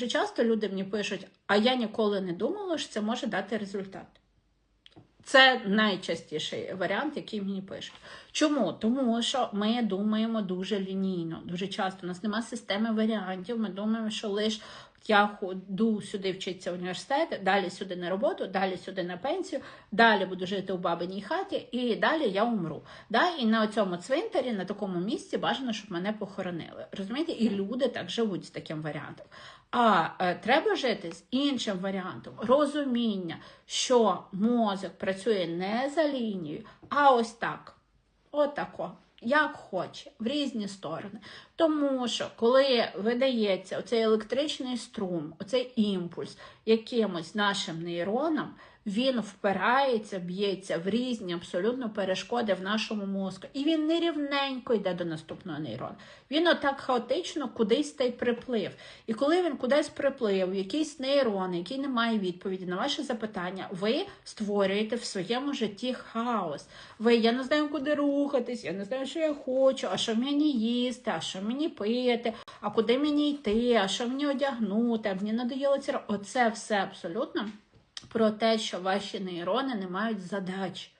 Дуже часто люди мені пишуть, а я ніколи не думала, що це може дати результат. Це найчастіший варіант, який мені пишуть. Чому? Тому що ми думаємо дуже лінійно. Дуже часто у нас немає системи варіантів. Ми думаємо, що лише я ходу сюди вчитися в університет, далі сюди на роботу, далі сюди на пенсію, далі буду жити у бабиній хаті, і далі я умру. Да? І на цьому цвинтарі, на такому місці бажано, щоб мене похоронили. Розумієте? І люди так живуть з таким варіантом. А е, треба жити з іншим варіантом розуміння, що мозок працює не за лінією, а ось так. Отако. Як хоче, в різні сторони. Тому що, коли видається оцей електричний струм, оцей імпульс якимось нашим нейронам, він впирається, б'ється в різні абсолютно перешкоди в нашому мозку. І він нерівненько йде до наступного нейрона. Він отак хаотично кудись та й приплив. І коли він кудись приплив, якийсь нейрон, який не має відповіді на ваше запитання, ви створюєте в своєму житті хаос. Ви я не знаю, куди рухатись, я не знаю, що я хочу, а що мені їсти, а що мені пити, а куди мені йти, а що мені одягнути, а мені надоїло ці Оце все абсолютно про те, що ваші нейрони не мають задач.